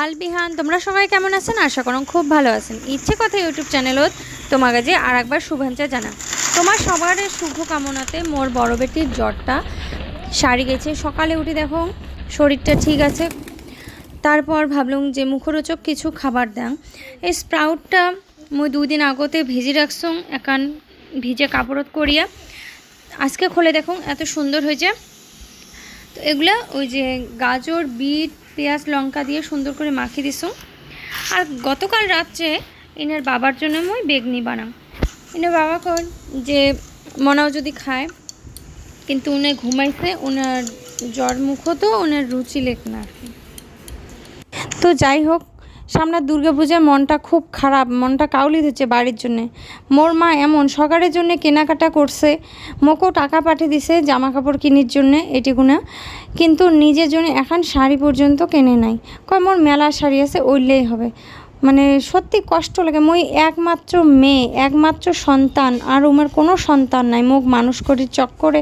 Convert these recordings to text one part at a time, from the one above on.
সকাল বিহান, তোমরা সবাই কেমন আছেন? আশা করুন খুব ভালো আছেন। ইচ্ছে কথা ইউটিউব চ্যানেলত তোমার কাছে আর একবার শুভেচ্ছা জানা তোমার সবার শুভ কামনাতে মোর বড় বেটির জ্বরটা সারি গেছে। সকালে উঠে দেখো, শরীরটা ঠিক আছে। তারপর ভাবলাম যে মুখরোচক কিছু খাবার দাম এই স্প্রাউটটা মুই দুই দিন আগতে ভেজে রাখছুম একান ভিজে কাপড়ত করিয়া। আজকে খোলে দেখুন, এত সুন্দর হয়েছে। তো এগুলা ওই যে গাজর, বিট পেঁয়াজ, লঙ্কা দিয়ে সুন্দর করে মাখিয়ে দিস আর গতকাল রাত্রে এনার বাবার জন্য মই বেগনি বানাম এনার বাবা কন যে মনাও যদি খায়, কিন্তু উনি ঘুমাইছে ওনার জ্বর মুখ তো ওনার রুচি লেখ না। তো যাই হোক সামনের দুর্গাপূজার মনটা খুব খারাপ, মনটা কাউলি হচ্ছে বাড়ির জন্যে। মোর মা এমন, সকারের জন্য কেনাকাটা করছে, মোকেও টাকা পাঠিয়ে দিছে জামা কাপড় কিনির জন্য এটিগুনা কিন্তু নিজের জন্য এখন শাড়ি পর্যন্ত কেনে নাই। কয় মোর মেলা শাড়ি আছে, ওইলেই হবে। মানে সত্যি কষ্ট লাগে। মই একমাত্র মেয়ে, একমাত্র সন্তান, আর উমের কোনো সন্তান নাই। মুখ মানুষ করি চক্করে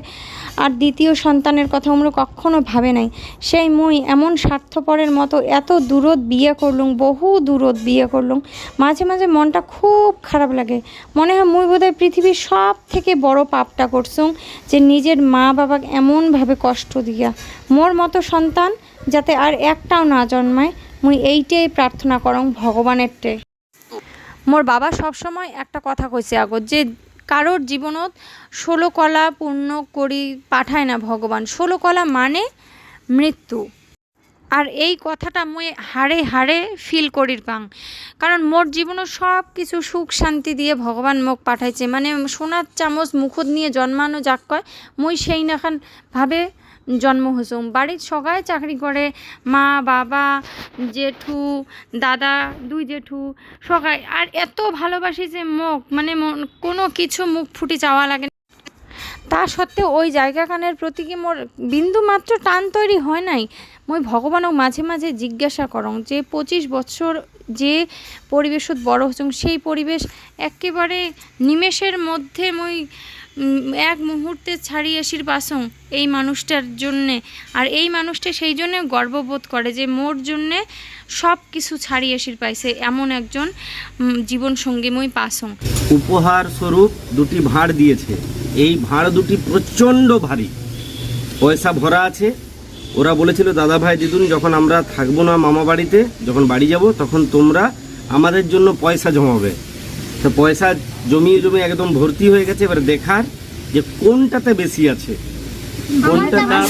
আর দ্বিতীয় সন্তানের কথা আমরা কখনো ভাবে নাই। সেই মুই এমন স্বার্থপরের মতো এত দূরত বিয়ে করলুম, বহু দূরত বিয়ে করলুম। মাঝে মাঝে মনটা খুব খারাপ লাগে। মনে হয় মুই বোধহয় পৃথিবীর সব থেকে বড় পাপটা করছুম যে নিজের মা বাবাকে এমনভাবে কষ্ট দিয়া। মোর মতো সন্তান যাতে আর একটাও না জন্মায় মুই এইটাই প্রার্থনা করং ভগবানের টে। মোর বাবা সবসময় একটা কথা কইছে আগত, যে কারোর জীবনত ষোলো কলা পূর্ণ করি পাঠায় না ভগবান। ষোলো কলা মানে মৃত্যু। আর এই কথাটা মুই হাড়ে হাড়ে ফিল করির পাং কারণ মোর জীবনে সব কিছু সুখ শান্তি দিয়ে ভগবান মোক পাঠাইছে। মানে সোনার চামচ মুখত নিয়ে জন্মানো যাক কয়, মুই সেই নাখান ভাবে জন্ম হয়েছুম বাড়ির সবাই চাকরি করে, মা, বাবা, জেঠু, দাদা, দুই জেঠু, সবাই। আর এত ভালোবাসি যে মুখ মানে কোনো কিছু মুখ ফুটি চাওয়া লাগে। তা সত্ত্বেও ওই জায়গাখানের প্রতি কি মোর বিন্দু মাত্র টান তৈরি হয় নাই। মই ভগবানক মাঝে মাঝে জিজ্ঞাসা করং যে, পঁচিশ বছর যে পরিবেশত বড় হচ্ছুং সেই পরিবেশ একেবারে নিমেষের মধ্যে মই এক মুহূর্তে ছাড়িয়ে আসির পাসং এই মানুষটার জন্যে। আর এই মানুষটা সেই জন্য গর্ববোধ করে যে মোর জন্যে সব কিছু ছাড়িয়ে আসির পাইছে এমন একজন জীবন জীবনসঙ্গী মই পাসং। উপহার স্বরূপ দুটি ভাঁড় দিয়েছে। এই ভাঁড় দুটি প্রচণ্ড ভারী। পয়সা ভরা আছে। ওরা বলেছিল, দাদা ভাই, দিদুন, যখন আমরা থাকব না মামা বাড়িতে যখন বাড়ি যাব, তখন তোমরা আমাদের জন্য পয়সা জমাবে। তো পয়সা জমিয়ে জমিয়ে একদম ভর্তি হয়ে গেছে এবার দেখার যে কোনটাতে বেশি আছে। কোনটা কার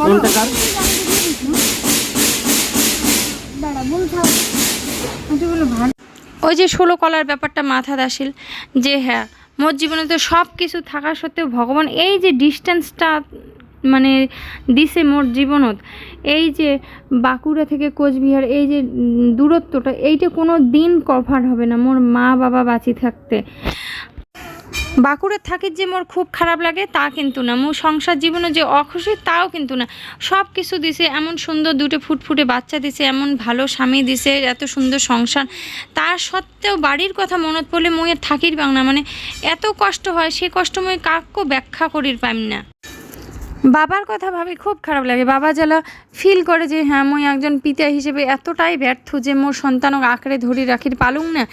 কোনটা কার ওই যে ষোলো কলার ব্যাপারটা মাথা দাসিল যে হ্যাঁ মোর জীবনে তো সব কিছু থাকা সত্ত্বেও ভগবান এই যে ডিস্টেন্সটা মানে দিছে মোর জীবনত। এই যে বাঁকুড়া থেকে কোচবিহার, এই যে দূরত্বটা, এইটা কোনো দিন কভার হবে না মোর মা বাবা বাঁচি থাকতে। বাঁকুড়ে থাকি যে মোর খুব খারাপ লাগে তা কিন্তু না। মোর সংসার জীবনে যে অখুশি তাও কিন্তু না। সব কিছু দিছে, এমন সুন্দর দুটো ফুটফুটে বাচ্চা দিছে, এমন ভালো স্বামী দিছে, এত সুন্দর সংসার। তা সত্ত্বেও বাড়ির কথা মনত পড়লে মই আর থাকির পাং না। মানে এত কষ্ট হয়, সে কষ্ট মই কাক্য ব্যাখ্যা করির পাইম না। বাবার কথা ভাবি খুব খারাপ লাগে। বাবা যেন ফিল করে যে হ্যাঁ মই একজন পিতা হিসেবে এতটাই ব্যর্থ যে, মোর সন্তানক আঁকড়ে ধরি রাখির পালুং না,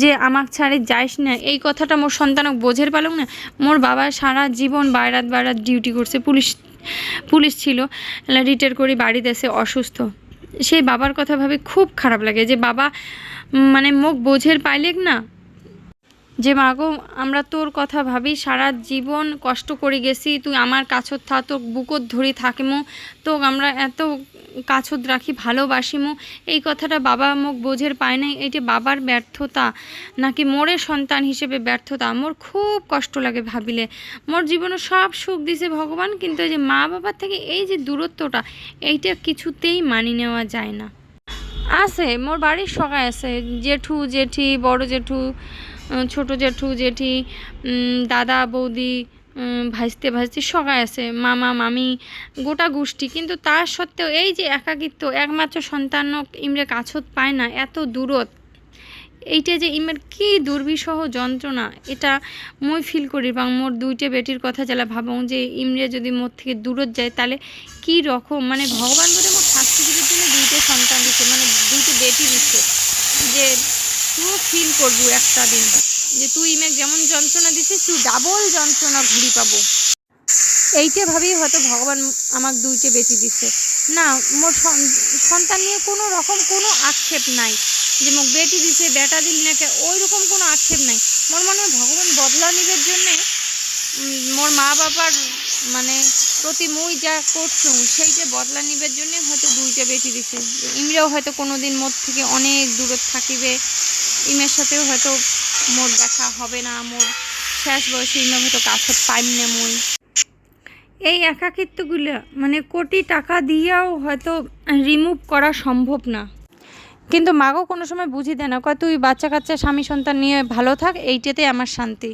যে, আমাক ছাড়ে যাইস না। এই কথাটা মোর সন্তানক বোঝের পালুং না। মোর বাবা সারা জীবন বাইরাত বাইরাত ডিউটি করছে। পুলিশ পুলিশ ছিল রিটায়ার করে বাড়িতে এসে অসুস্থ। সেই বাবার কথা ভাবে খুব খারাপ লাগে যে, বাবা মানে মুখ বোঝের পাইলেক না যে মাগো আমরা তোর কথা ভাবি, সারা জীবন কষ্ট করে গেছি, তুই আমার কাছত থা, তোর বুকত ধরি থাকিমু তো আমরা এত কাছত রাখি, ভালোবাসিমু। এই কথাটা বাবা মুখ বোঝের পায় নাই এইটা বাবার ব্যর্থতা, নাকি মোরে সন্তান হিসেবে ব্যর্থতা, মোর খুব কষ্ট লাগে ভাবিলে। মোর জীবনে সব সুখ দিছে ভগবান, কিন্তু এই যে, মা বাবার থেকে এই যে, দূরত্বটা, এইটা কিছুতেই মানি নেওয়া যায় না। আছে, মোর বাড়ির সবাই আছে, জেঠু, জেঠি, বড় জেঠু ছোট জেঠু জেঠি দাদা বৌদি উম, ভাইস্তে ভাইস্তি সবাই আছে মামা মামি গোটা গোষ্ঠী। কিন্তু তার সত্ত্বেও এই যে একাকিত্ব একমাত্র সন্তান ইমরে কাছত পায় না এত দূরত এইটা যে ইমের কি দুর্বিষহ যন্ত্রণা এটা মই ফিল করি বা মোর দুইটা বেটির কথা যারা ভাবং যে ইমরে যদি মোর থেকে দূরত যায় তাহলে কি রকম? মানে ভগবান বলে মোর শাস্তি জন্য দুইটা সন্তান দিচ্ছে মানে দুইটা বেটি দিচ্ছে যে তুইও ফিল করব একটা দিন। যে তুই ইমেক যেমন যন্ত্রণা দিছিস, তুই ডাবল যন্ত্রণা ঘুরি পাবো। এইটা ভাবেই হয়তো ভগবান আমার দুইটে বেটি দিচ্ছে না, মোর সন্তান নিয়ে কোনো রকম কোনো আক্ষেপ নাই। যে মোক বেটি দিছে, বেটা দিল নাকি ওই রকম কোনো আক্ষেপ নাই। মোর মনে হয় ভগবান বদলা নিবের জন্যে মোর মা বাবার মানে প্রতি মুই যা করছুম, সেইটা বদলা নিবের জন্যে হয়তো দুইটা বেটি দিছে। ইমরাও হয়তো কোনো দিন মোর থেকে অনেক দূরে থাকিবে। ইমের সাথেও হয়তো মোর দেখা হবে না মোর শেষ বয়সে ইমে হয়তো কাছে পাইম না মুই। এই একাকিত্বগুলো মানে কোটি টাকা দিয়েও হয়তো রিমুভ করা সম্ভব না। কিন্তু মাগো কোনো সময় বুঝি দেয় না কয় তুই বাচ্চা কাচ্চা স্বামী সন্তান নিয়ে ভালো থাক এইটাতে আমার শান্তি।